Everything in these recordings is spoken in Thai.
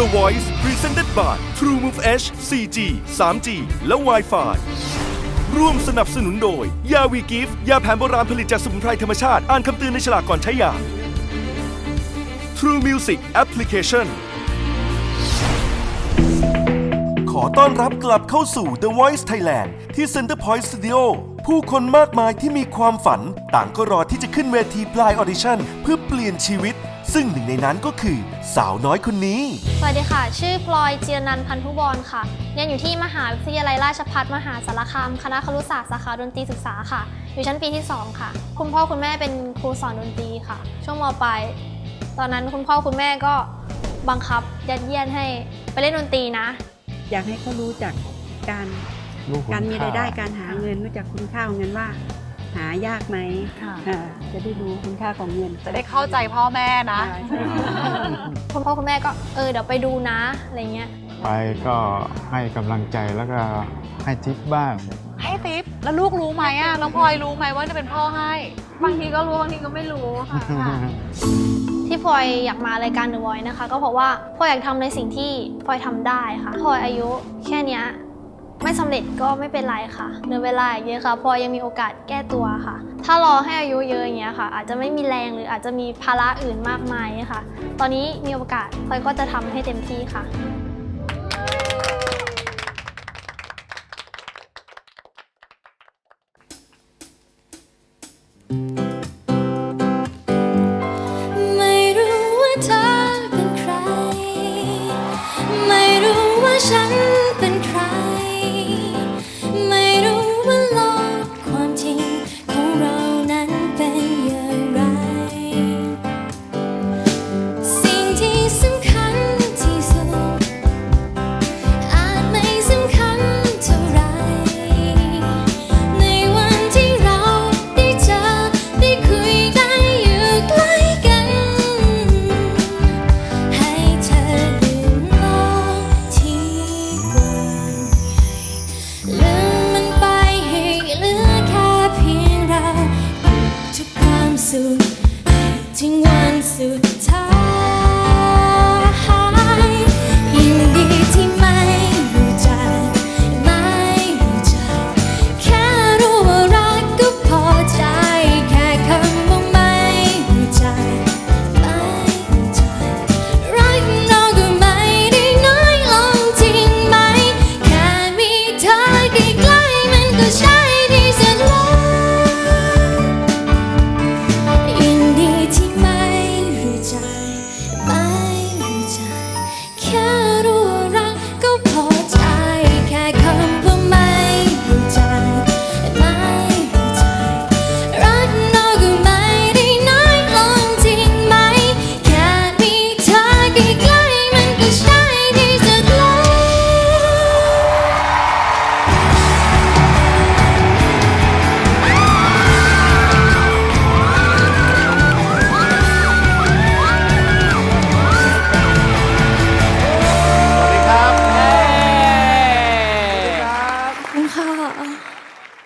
The Voice Presented by TrueMove H 4G 3G และ Wi-Fi ร่วมสนับสนุนโดย ยาวีกิฟยาแผนโบราณผลิตจากสมุนไพรธรรมชาติ อ่านคำเตือนในฉลากก่อนใช้ยา True Music Application ขอต้อนรับกลับเข้าสู่ The Voice Thailand ที่ Center Point Studio ผู้คนมากมายที่มีความฝัน ต่างก็รอที่จะขึ้นเวทีปลายออดิชั่น เพื่อเปลี่ยนชีวิต ซึ่งหนึ่งในนั้นก็คือสาวน้อยคนนี้ สวัสดีค่ะ ชื่อพลอยเจียนันท์พันธุบรค่ะ เรียนอยู่ที่มหาวิทยาลัยราชภัฏมหาสารคาม คณะครุศาสตร์สาขาดนตรีศึกษาค่ะ อยู่ชั้นปีที่ 2 ค่ะ คุณพ่อคุณแม่เป็นครูสอนดนตรีค่ะ ช่วงมปลาย ตอนนั้นคุณพ่อคุณแม่ก็บังคับยัดเยียดให้ไปเล่นดนตรีนะ อยากให้เขารู้จักการรู้คุณการมีรายได้ค่การหาเงินรู้จักคุณค่าของเงินว่า หายากไหมค่ะ อ่าจะได้รู้คุณค่าของเงินจะได้เข้าใจพ่อแม่นะใช่ใช่คุณพ่อคุณแม่ก็เออเดี๋ยวไปดูนะอะไรเงี้ย ไปก็ให้กำลังใจแล้วก็ให้ทิปบ้าง ให้ทิปแล้วลูกรู้ไหมอะน้องพลอยรู้ไหมว่าจะเป็นพ่อให้ บางทีก็รู้บางทีก็ไม่รู้ค่ะ ที่พลอยอยากมารายการ The Voice นะคะ ก็เพราะว่าพลอยอยากทำในสิ่งที่พลอยทำได้ค่ะพลอยอายุแค่เนี้ย ไม่สำเร็จก็ไม่เป็นไรค่ะเหลือเวลาเยอะค่ะ พอยังมีโอกาสแก้ตัวค่ะ ถ้ารอให้อายุเยอะอย่างเงี้ยค่ะ อาจจะไม่มีแรงหรืออาจจะมีภาระอื่นมากมายค่ะ ตอนนี้มีโอกาสพลอยก็จะทำให้เต็มที่ค่ะ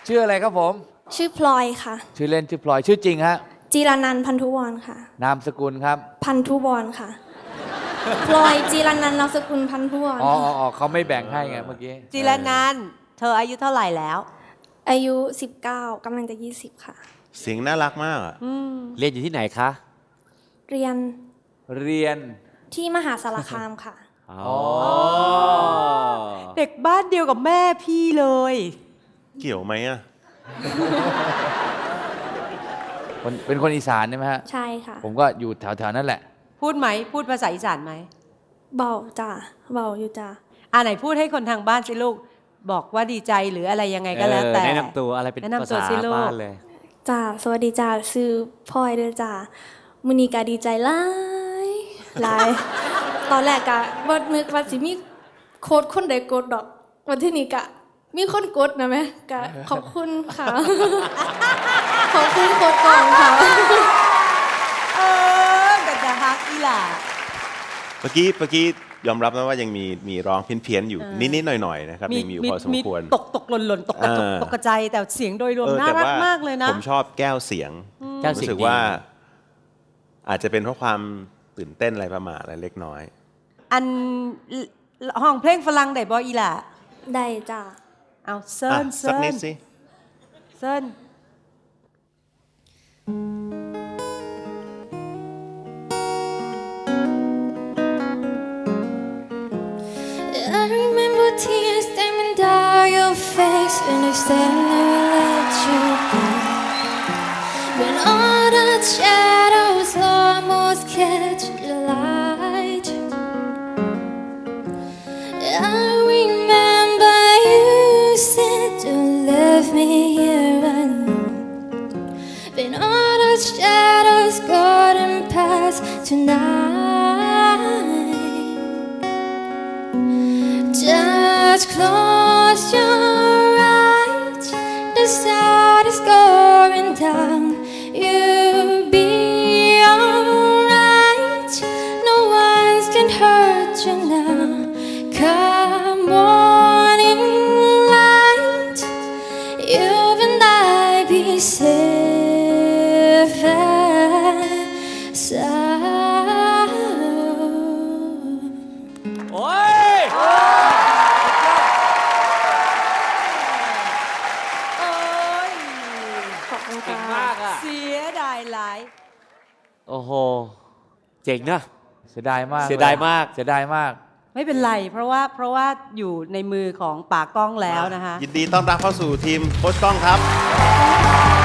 ชื่ออะไรครับผม ชื่อพลอยค่ะ ชื่อเล่นชื่อพลอยชื่อจริงฮะ จีรานันท์พันธุวรค่ะ นามสกุลครับ พันธุวรค่ะ พลอยจีรานันท์นามสกุลพันธุวรอ๋อค่ะอ๋ออ๋อเขาไม่แบ่งให้ไงเมื่อกี้จิรนันท์เธออายุเท่าไหร่แล้ว อายุ 19กำลังจะ 20 ค่ะ เสียงน่ารักมากอะเรียนอยู่ที่ไหนคะเรียนเรียน ที่มหาสารคามค่ะ อ๋อ เด็กบ้านเดียวกับแม่พี่เลย เกี่ยวไหมอะคนเป็นคนอีสานใช่ไหมฮะ ใช่ค่ะ ผมก็อยู่แถวๆนั่นแหละ พูดไหม พูดภาษาอีสานไหม เบาจ้าเบาอยู่จ้าอ่าไหนพูดให้คนทางบ้านสิลูก บอกว่าดีใจหรืออะไรยังไงก็แล้วแต่ เออแนะนำตัวอะไรเป็นแนะนำภาตัวษาสิลูก บ้านเลย จ้าสวัสดีจ้าซื้อพลอยเด้อจ้ามือนีกาดีใจหลายหลาย ตอนแรกกะว่านึกว่าสิมีโค้ดคนใดกดดอกวันที่นี้กะ มีคนกดนะแม่กะขอบคุณค่ะ ขอบคุณโค้ดก่อนค่ะ เออแต่จะฮักอีหล่าเมื่อกี้เมื่อกี้ยอมรับนะว่ายังมีมีร้องเพี้ยนๆอยู่นิดๆหน่อยๆนะครับยังมีอยู่พอสมควรตกตกหล่นหล่นตกกระจกอ่าตกกระจายแต่เสียงโดยรวมเออน่าแต่รักว่มากเลยนะ ผมชอบแก้วเสียงแก้วเสียงรู้สึกดีว่า อาจจะเป็นเพราะความตื่นเต้นอะไรประมาณอะไรเล็กน้อย อันห้องเพลงฝรั่งได้บ่อีหล่ะได้จ้า เอาเซิ อ่ะ น สั เซิ กนิ น ดสิ เซิน I remember tears streaming down your face when I said never let you go. When all the hurt you now. Come morning light. You and I be safe and sound. โอ้ย โอ้ย ขอบคุณ เก่ง ค่ะ มากอ่ะ เสียดายหลาย โอ้โห เจ๋งนะ เสียดายมากเสียดายมาก เสียดายมาก ไม่เป็นไร เพราะว่าเพราะว่าอยู่ในมือของป่ากล้องแล้วนะคะ ยินดีต้อนรับเข้าสู่ทีมโค้ชกล้องครับ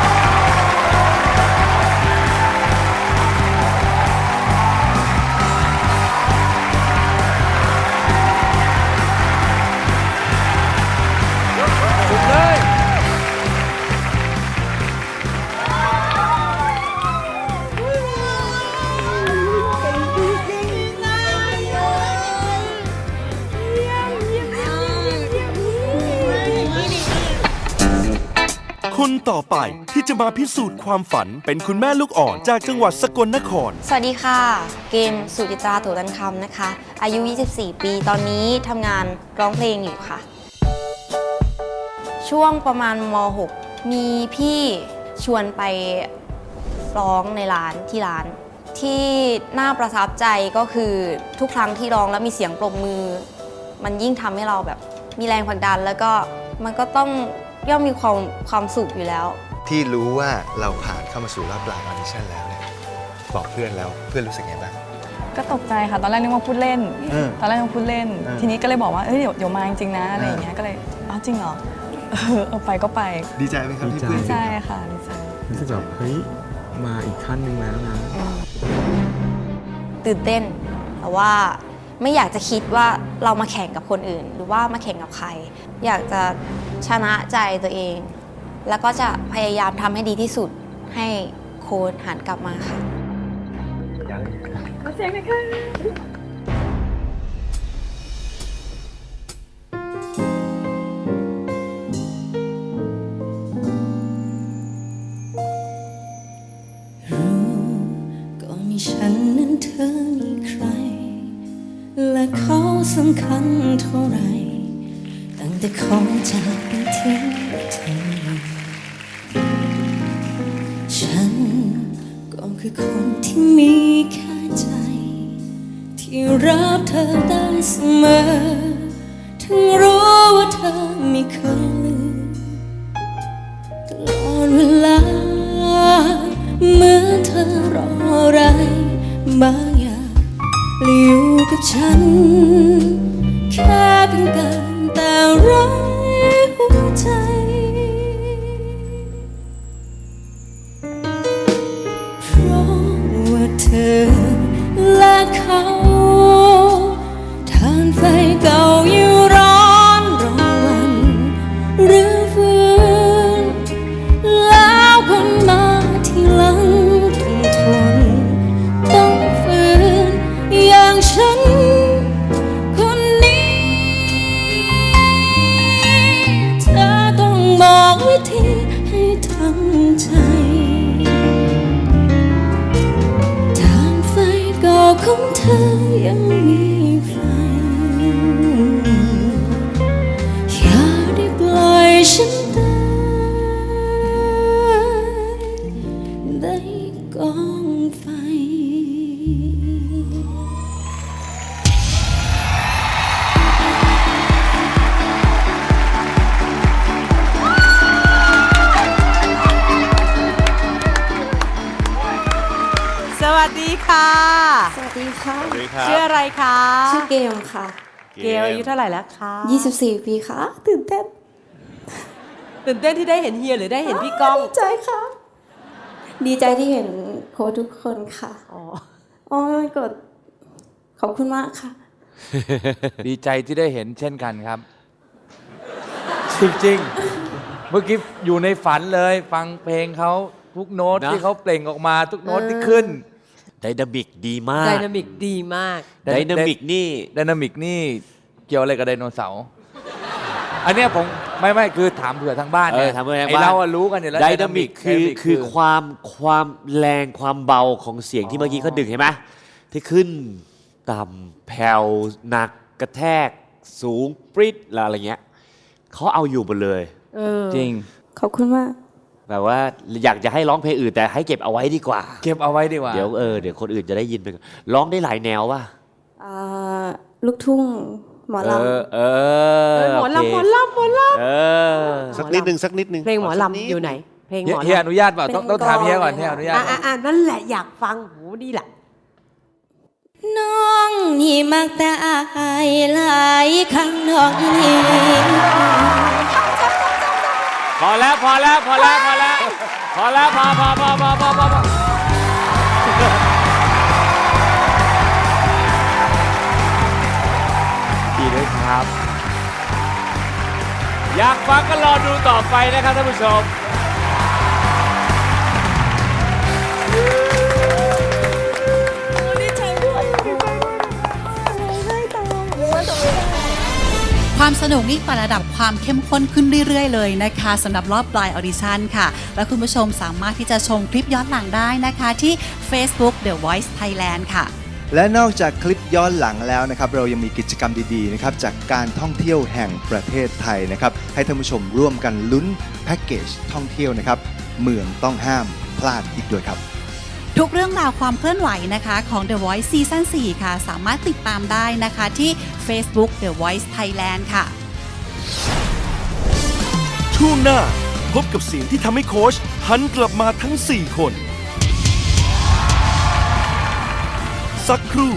ต่อไป ที่จะมาพิสูจน์ความฝันเป็นคุณแม่ลูกอ่อนจากจังหวัดสกลนคร สวัสดีค่ะ เกมสุจิตราโถตันคำนะคะ อายุ 24 ปี ตอนนี้ทำงานร้องเพลงอยู่ค่ะ ช่วงประมาณม .6 มีพี่ชวนไปร้องในร้านที่ร้าน ที่น่าประทับใจก็คือทุกครั้งที่ร้องแล้วมีเสียงปรบมือ มันยิ่งทำให้เราแบบมีแรงผลักดันแล้วก็มันก็ต้อง ย่อมมีความความสุขอยู่แล้ว ที่รู้ว่าเราผ่านเข้ามาสู่รอบราวออดิชั่นแล้วเนี่ยบอกเพื่อนแล้วเพื่อนรู้สึกไงบ้าง ก็ตกใจค่ะ ตอนแรกนึกว่าพูดเล่นเออตอนแรกนึกว่าพูดเล่นเออทีนี้ก็เลยบอกว่าเอ้ยเดี๋ยวเดี๋ยวมาจริงๆนะอะไรอย่างเออเงี้ย ก็เลยอ๋อจริงเหรอ เออเออไปก็ไป ดีใจไหมครับที่เพื่อนดีใจค่ะดีใจ รู้สึกแบบเฮ้ยมาอีกขั้นหนึ่งแล้วนะ ตื่นเต้น แต่ว่า ไม่อยากจะคิดว่าเรามาแข่งกับคนอื่น หรือว่ามาแข่งกับใคร อยากจะชนะใจตัวเอง แล้วก็จะพยายามทำให้ดีที่สุดให้โค้ดหันกลับมาค่ะก็มีฉันนั้นเธอมี สำคัญเท่าไร ตั้งแต่เขาจากไปทิ้งเธอ ฉันก็คือคนที่มีแค่ใจ ที่รับเธอได้เสมอ ถึงรู้ว่าเธอไม่เคยลืมตลอดเวลาเหมือนเธอรออะไรบางอย่างและอยู่กับฉัน อและเขาทานไฟเก่าอยู่ร้อนรอวันหรือฟื้นแล้วคนมาที่หลังต้องทนต้องฝืนอย่างฉันคนนี้ เธอต้องบอกวิธีให้ทำใจ ของเธอยังมีฝัอย่าได้ปล่อยฉันตายในกองไฟ สวัสดีค่ะ ดีค่ะ สวัสดีครับ ชื่ออะไรคะชื่อเกมค่ะ เกลอายุเท่าไหร่แล้วคะ24 ปีค่ะ ตื่นเต้นตื่นเต้นที่ได้เห็นเฮียหรือได้เห็นพี่ก้องดีใจค่ะ ดีใจที่เห็นโค้ชทุกคนค่ะอ๋อโอ้ยกดขอบคุณมากค่ะ ดีใจที่ได้เห็นเช่นกันครับ จริงๆ เมื่อกี้อยู่ในฝันเลย ฟังเพลงเขาทุกโน้ตนะ ที่เขาเปล่งออกมาทุกโน้ตที่ขึ้น ไดนามิกดีมากไดนามิกดีมาก ไดนามิกนี่ ไดนามิกนี่เกี่ยวอะไรกับไดโนเสาร์ อันเนี้ยผมไม่ไม่คือถามเผื่อทางบ้านเอเนี่อยทำเพื่อทางไอบ้านเราอะรู้กันอยู่แล้ว ไดนามิกคือ dynamic คือความความแรงความเบาของเสียงที่เมื่อกี้เขาดึงเห็นไหมที่ขึ้นต่ำแผ่วหนักกระแทกสูงปริ๊ดอะไรเงี้ยเขาเอาอยู่หมดเลย เออ จริง ขอบคุณมาก แบบว่าอยากจะให้ร้องเพลงอื่นแต่ให้เก็บเอาไว้ดีกว่า เก็บเอาไว้ดีกว่า เดี๋ยวเออเดี๋ยวคนอื่นจะได้ยินไปก่อนร้องได้หลายแนวป่ะอ่าลูกทุ่งหมอเอลำอเอเอออหมอโเคลำหมอลำหมอลเออสักนิดหนึ่งสักนิดหนึ่งำเพลงหมอสักนิดลำอยู่ไหน เพลงหเฮีมยอเฮียอลำนุญาตเปล่าต้องต้องถามเฮียก่อนเฮียอนุญาตอะอะอะนั่นแหละอยากฟังโหนี่แหละ น้องนี่มักแต่อายหลายครั้งน้องนี่ พอแล้วพอแล้วพอแล้วพอแล้วพอแล้วพอพอพอพอพอพอพอดีด้วยครับ อยากฟังก็รอดูต่อไปนะครับท่านผู้ชม ความสนุกนี่ไประดับความเข้มข้นขึ้นเรื่อย ๆ เลยนะคะสำหรับรอบปลายออดิชั่นค่ะ และคุณผู้ชมสามารถที่จะชมคลิปย้อนหลังได้นะคะที่ Facebook The Voice Thailand ค่ะ และนอกจากคลิปย้อนหลังแล้วนะครับ เรายังมีกิจกรรมดีๆนะครับจากการท่องเที่ยวแห่งประเทศไทยนะครับ ให้ท่านผู้ชมร่วมกันลุ้นแพ็กเกจท่องเที่ยวนะครับ เมืองต้องห้ามพลาดอีกด้วยครับ ทุกเรื่องราวความเคลื่อนไหวนะคะของ The Voice Season 4 ค่ะ สามารถติดตามได้นะคะที่ Facebook The Voice Thailand ค่ะ ช่วงหน้าพบกับเสียงที่ทำให้โค้ชหันกลับมาทั้ง 4 คน สักครู่